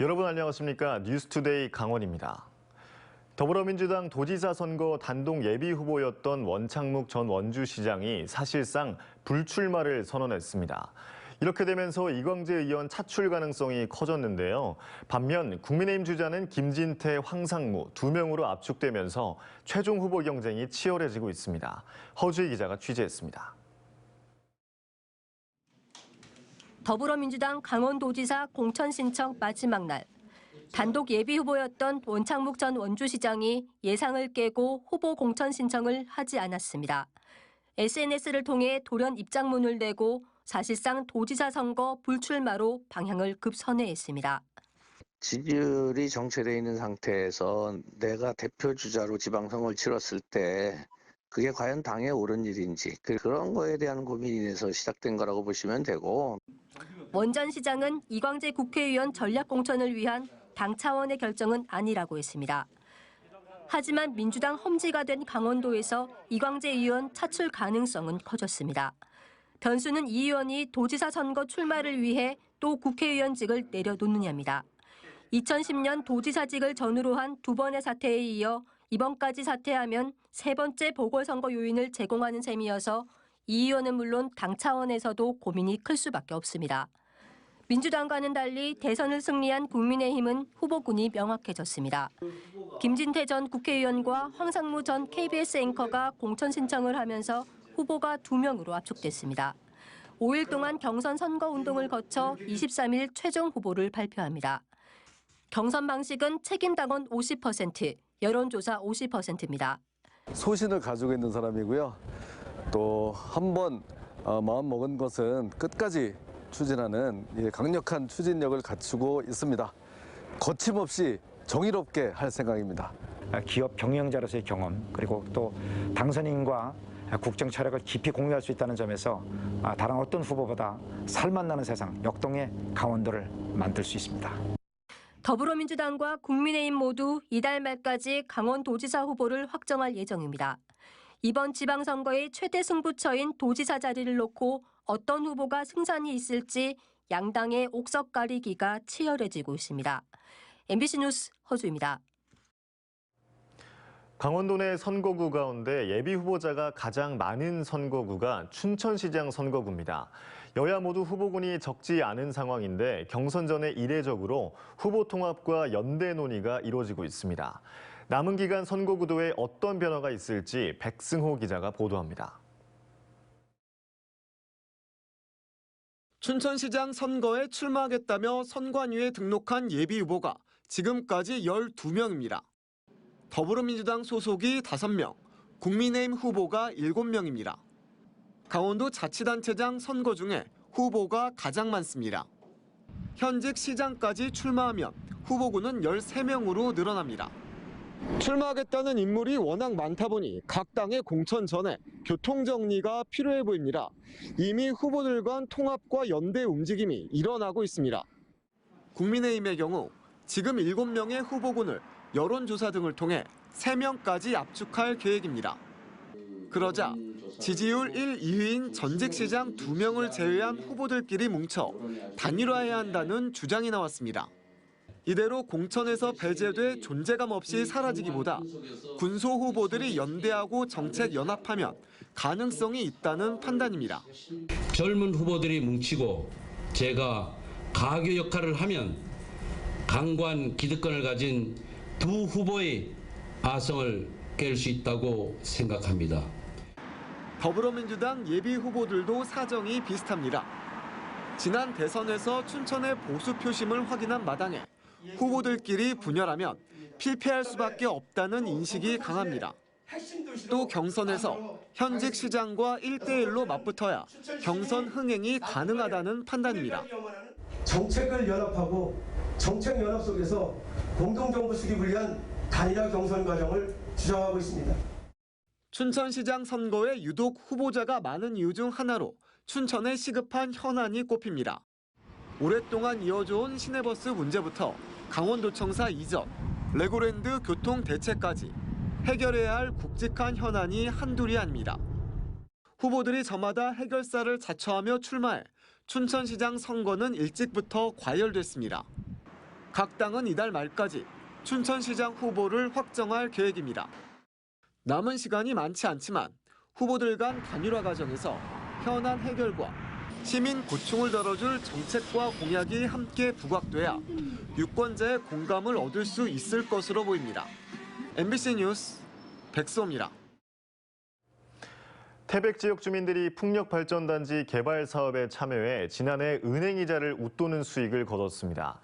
여러분 안녕하십니까 뉴스투데이 강원입니다. 더불어민주당 도지사 선거 단독 예비 후보였던 원창묵 전 원주시장이 사실상 불출마를 선언했습니다. 이렇게 되면서 이광재 의원 차출 가능성이 커졌는데요. 반면 국민의힘 주자는 김진태, 황상무 두 명으로 압축되면서 최종 후보 경쟁이 치열해지고 있습니다. 허주희 기자가 취재했습니다. 더불어민주당 강원도지사 공천 신청 마지막 날 단독 예비 후보였던 원창묵 전 원주시장이 예상을 깨고 후보 공천 신청을 하지 않았습니다. SNS를 통해 돌연 입장문을 내고 사실상 도지사 선거 불출마로 방향을 급선회했습니다. 지지율이 정체되어 있는 상태에서 내가 대표 주자로 지방선거를 치렀을 때 그게 과연 당에 옳은 일인지 그- 그런 거에 대한 고민이 인해서 시작된 거라고 보시면 되고 원전 시장은 이광재 국회의원 전략 공천을 위한 당 차원의 결정은 아니라고 했습니다. 하지만 민주당 험지가 된 강원도에서 이광재 의원 차출 가능성은 커졌습니다. 변수는 이 의원이 도지사 선거 출마를 위해 또 국회의원직을 내려놓느냐입니다. 2010년 도지사직을 전후로 한 두 번의 사태에 이어 이번까지 사퇴하면 세 번째 보궐선거 요인을 제공하는 셈이어서 이 의원은 물론 당 차원에서도 고민이 클 수밖에 없습니다. 민주당과는 달리 대선을 승리한 국민의힘은 후보군이 명확해졌습니다. 김진태 전 국회의원과 황상무 전 KBS 앵커가 공천 신청을 하면서 후보가 두 명으로 압축됐습니다. 5일 동안 경선 선거 운동을 거쳐 23일 최종 후보를 발표합니다. 경선 방식은 책임당원 50%, 여론조사 50%입니다. 소신을 가지고 있는 사람이고요. 또 한 번 마음 먹은 것은 끝까지 추진하는 예, 강력한 추진력을 갖추고 있습니다. 거침없이 정의롭게 할 생각입니다. 기업 경영자로서의 경험 그리고 또 당선인과 국정 철학을 깊이 공유할 수 있다는 점에서 아, 다른 어떤 후보보다 살맛나는 세상 역동의 강원도를 만들 수 있습니다. 더불어민주당과 국민의힘 모두 이달 말까지 강원도지사 후보를 확정할 예정입니다. 이번 지방선거의 최대 승부처인 도지사 자리를 놓고 어떤 후보가 승산이 있을지 양당의 옥석 가리기가 치열해지고 있습니다. MBC 뉴스 허주입니다. 강원도 내 선거구 가운데 예비 후보자가 가장 많은 선거구가 춘천시장 선거구입니다. 여야 모두 후보군이 적지 않은 상황인데 경선 전에 이례적으로 후보 통합과 연대 논의가 이루어지고 있습니다. 남은 기간 선거구도에 어떤 변화가 있을지 백승호 기자가 보도합니다. 춘천시장 선거에 출마하겠다며 선관위에 등록한 예비 후보가 지금까지 12명입니다. 더불어민주당 소속이 5명, 국민의힘 후보가 7명입니다. 강원도 자치단체장 선거 중에 후보가 가장 많습니다. 현직 시장까지 출마하면 후보군은 13명으로 늘어납니다. 출마하겠다는 인물이 워낙 많다 보니 각 당의 공천 전에 교통 정리가 필요해 보입니다. 이미 후보들 간 통합과 연대 움직임이 일어나고 있습니다. 국민의힘의 경우 지금 7명의 후보군을 여론조사 등을 통해 3명까지 압축할 계획입니다. 그러자 지지율 1, 2위인 전직 시장 2명을 제외한 후보들끼리 뭉쳐 단일화해야 한다는 주장이 나왔습니다. 이대로 공천에서 배제돼 존재감 없이 사라지기보다 군소 후보들이 연대하고 정책 연합하면 가능성이 있다는 판단입니다. 젊은 후보들이 뭉치고 제가 가교 역할을 하면 강관 기득권을 가진 두 후보의 아성을 깰 수 있다고 생각합니다. 더불어민주당 예비 후보들도 사정이 비슷합니다. 지난 대선에서 춘천의 보수 표심을 확인한 마당에 후보들끼리 분열하면 필패할 수밖에 없다는 인식이 강합니다. 또 경선에서 현직 시장과 1대1로 맞붙어야 경선 흥행이 가능하다는 판단입니다. 정책을 연합하고 정책 연합 속에서 공동정부 수립을 위한 단일화 경선 과정을 주장하고 있습니다. 춘천시장 선거에 유독 후보자가 많은 이유 중 하나로 춘천에 시급한 현안이 꼽힙니다. 오랫동안 이어져온 시내버스 문제부터 강원도청사 이전, 레고랜드 교통 대책까지 해결해야 할 굵직한 현안이 한둘이 아닙니다. 후보들이 저마다 해결사를 자처하며 출마해 춘천시장 선거는 일찍부터 과열됐습니다. 각 당은 이달 말까지 춘천시장 후보를 확정할 계획입니다. 남은 시간이 많지 않지만 후보들 간 단일화 과정에서 현안 해결과 시민 고충을 덜어줄 정책과 공약이 함께 부각돼야 유권자의 공감을 얻을 수 있을 것으로 보입니다. MBC 뉴스 백소입니다. 태백 지역 주민들이 풍력발전단지 개발 사업에 참여해 지난해 은행 이자를 웃도는 수익을 거뒀습니다.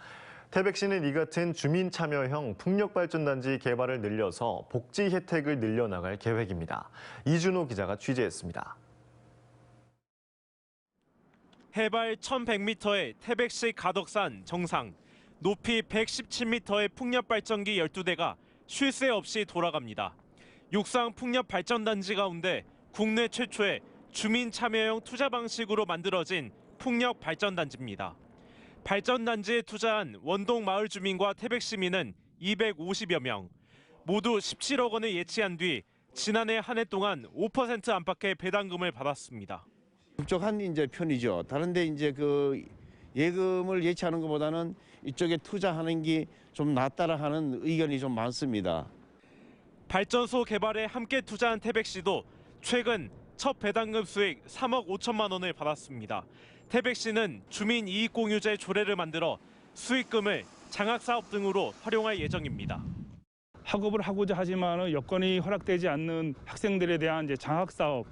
태백시는 이 같은 주민 참여형 풍력발전단지 개발을 늘려서 복지 혜택을 늘려나갈 계획입니다. 이준호 기자가 취재했습니다. 해발 1100m의 태백시 가덕산 정상, 높이 117m의 풍력발전기 12대가 쉴 새 없이 돌아갑니다. 육상 풍력발전단지 가운데 국내 최초의 주민 참여형 투자 방식으로 만들어진 풍력발전단지입니다. 발전단지에 투자한 원동 마을 주민과 태백 시민은 250여 명, 모두 17억 원을 예치한 뒤 지난해 한 해 동안 5% 안팎의 배당금을 받았습니다. 국적한 이제 편이죠. 다른데 이제 그 예금을 예치하는 것보다는 이쪽에 투자하는 게 좀 낫다라 하는 의견이 좀 많습니다. 발전소 개발에 함께 투자한 태백시도 최근 첫 배당금 수익 3억 5천만 원을 받았습니다. 태백시는 주민 이익 공유제 조례를 만들어 수익금을 장학 사업 등으로 활용할 예정입니다. 학업을 하고자 하지만 여건이 허락되지 않는 학생들에 대한 이제 장학 사업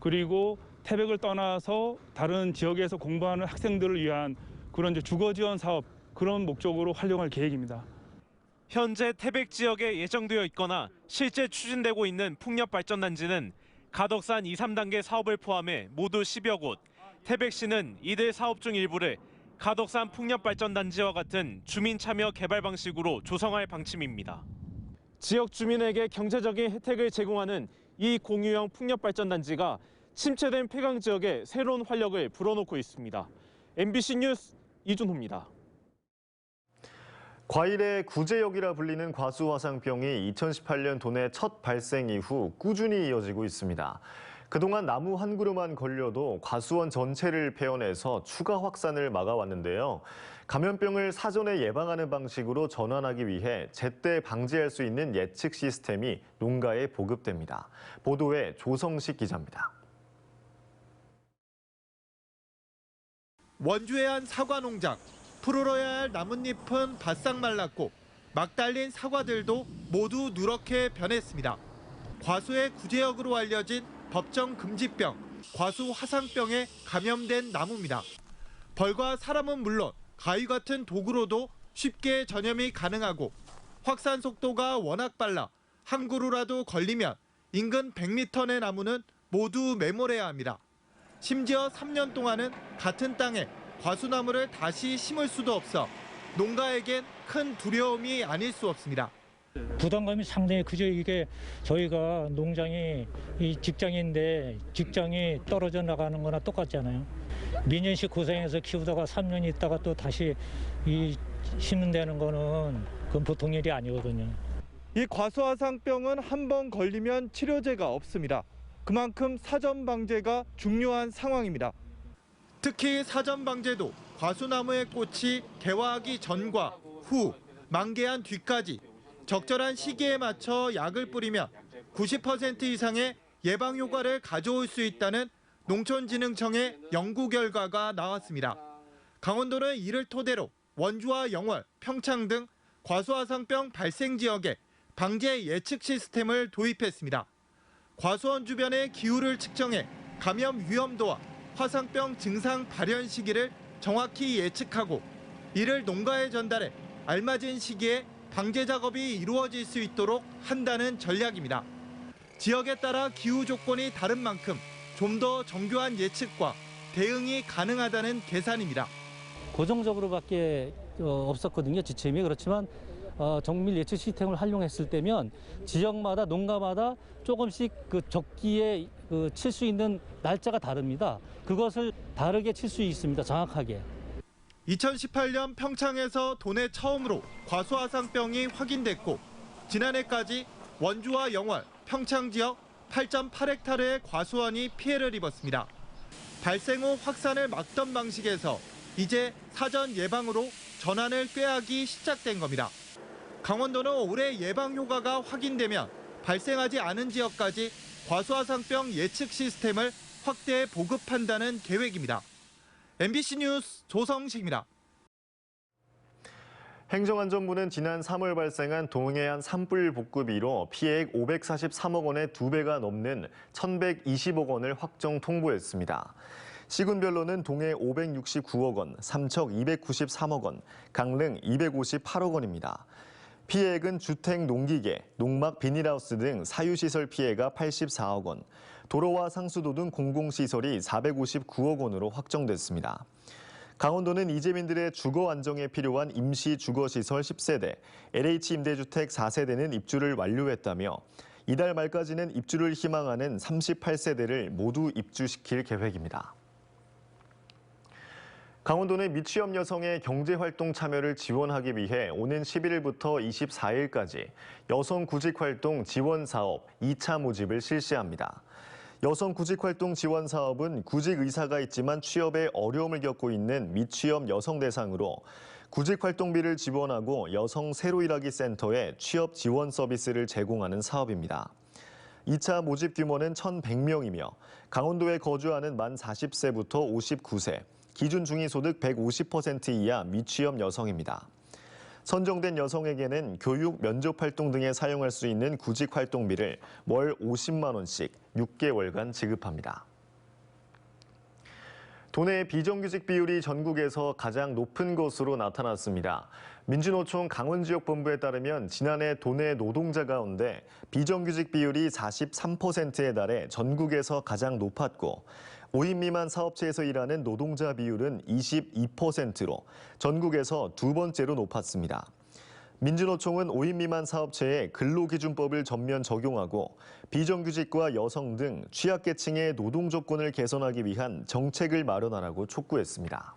그리고 태백을 떠나서 다른 지역에서 공부하는 학생들을 위한 그런 주거 지원 사업 그런 목적으로 활용할 계획입니다. 현재 태백 지역에 예정되어 있거나 실제 추진되고 있는 풍력 발전단지는 가덕산 2, 3단계 사업을 포함해 모두 10여 곳. 태백시는 이들 사업 중 일부를 가덕산 풍력 발전단지와 같은 주민 참여 개발 방식으로 조성할 방침입니다. 지역 주민에게 경제적인 혜택을 제공하는 이 공유형 풍력 발전단지가 침체된 폐강 지역에 새로운 활력을 불어넣고 있습니다. MBC 뉴스 이준호입니다. 과일의 구제역이라 불리는 과수화상병이 2018년 도내 첫 발생 이후 꾸준히 이어지고 있습니다. 그동안 나무 한 그루만 걸려도 과수원 전체를 베어내서 추가 확산을 막아왔는데요. 감염병을 사전에 예방하는 방식으로 전환하기 위해 제때 방지할 수 있는 예측 시스템이 농가에 보급됩니다. 보도에 조성식 기자입니다. 원주의 한 사과 농장. 푸르러야 할 나뭇잎은 바싹 말랐고 막 달린 사과들도 모두 누렇게 변했습니다. 과수의 구제역으로 알려진 법정 금지병, 과수 화상병에 감염된 나무입니다. 벌과 사람은 물론 가위 같은 도구로도 쉽게 전염이 가능하고 확산 속도가 워낙 빨라 한 그루라도 걸리면 인근 100m 내 나무는 모두 매몰해야 합니다. 심지어 3년 동안은 같은 땅에 과수나무를 다시 심을 수도 없어 농가에겐 큰 두려움이 아닐 수 없습니다. 부담감이 상당히 크죠. 이게 저희가 농장이 이 직장인데 직장이 떨어져 나가는 거나 똑같잖아요. 민년씩 고생해서 키우다가 3년 있다가 또 다시 이 심는다는 거는 그건 보통 일이 아니거든요. 이 과수화상병은 한 번 걸리면 치료제가 없습니다. 그만큼 사전 방제가 중요한 상황입니다. 특히 사전 방제도 과수나무의 꽃이 개화하기 전과 후, 만개한 뒤까지 적절한 시기에 맞춰 약을 뿌리면 90% 이상의 예방 효과를 가져올 수 있다는 농촌진흥청의 연구 결과가 나왔습니다. 강원도는 이를 토대로 원주와 영월, 평창 등 과수화상병 발생 지역에 방제 예측 시스템을 도입했습니다. 과수원 주변의 기후를 측정해 감염 위험도와 화상병 증상 발현 시기를 정확히 예측하고 이를 농가에 전달해 알맞은 시기에 방제 작업이 이루어질 수 있도록 한다는 전략입니다. 지역에 따라 기후 조건이 다른 만큼 좀 더 정교한 예측과 대응이 가능하다는 계산입니다. 고정적으로밖에 어, 없었거든요. 지침이 그렇지만 어, 정밀 예측 시스템을 활용했을 때면 지역마다 농가마다 조금씩 그 적기에 그 칠 수 있는 날짜가 다릅니다. 그것을 다르게 칠 수 있습니다. 정확하게. 2018년 평창에서 도내 처음으로 과수화상병이 확인됐고 지난해까지 원주와 영월, 평창 지역 8.8헥타르의 과수원이 피해를 입었습니다. 발생 후 확산을 막던 방식에서 이제 사전 예방으로 전환을 꾀하기 시작된 겁니다. 강원도는 올해 예방 효과가 확인되면 발생하지 않은 지역까지 과수화상병 예측 시스템을 확대 보급한다는 계획입니다. MBC 뉴스 조성식입니다. 행정안전부는 지난 3월 발생한 동해안 산불 복구비로 피해액 543억 원의 두 배가 넘는 1,120억 원을 확정 통보했습니다. 시군별로는 동해 569억 원, 삼척 293억 원, 강릉 258억 원입니다. 피해액은 주택, 농기계, 농막, 비닐하우스 등 사유시설 피해가 84억 원, 도로와 상수도 등 공공시설이 459억 원으로 확정됐습니다. 강원도는 이재민들의 주거 안정에 필요한 임시 주거시설 10세대, LH 임대주택 4세대는 입주를 완료했다며 이달 말까지는 입주를 희망하는 38세대를 모두 입주시킬 계획입니다. 강원도는 미취업 여성의 경제활동 참여를 지원하기 위해 오는 11일부터 24일까지 여성 구직활동 지원 사업 2차 모집을 실시합니다. 여성 구직활동 지원 사업은 구직 의사가 있지만 취업에 어려움을 겪고 있는 미취업 여성 대상으로 구직활동비를 지원하고 여성 새로 일하기 센터에 취업 지원 서비스를 제공하는 사업입니다. 2차 모집 규모는 1,100명이며 강원도에 거주하는 만 40세부터 59세, 기준 중위소득 150% 이하 미취업 여성입니다. 선정된 여성에게는 교육, 면접 활동 등에 사용할 수 있는 구직 활동비를 월 50만 원씩 6개월간 지급합니다. 도내 비정규직 비율이 전국에서 가장 높은 것으로 나타났습니다. 민주노총 강원지역본부에 따르면 지난해 도내 노동자 가운데 비정규직 비율이 43%에 달해 전국에서 가장 높았고 5인 미만 사업체에서 일하는 노동자 비율은 22%로 전국에서 두 번째로 높았습니다. 민주노총은 5인 미만 사업체에 근로기준법을 전면 적용하고 비정규직과 여성 등 취약계층의 노동 조건을 개선하기 위한 정책을 마련하라고 촉구했습니다.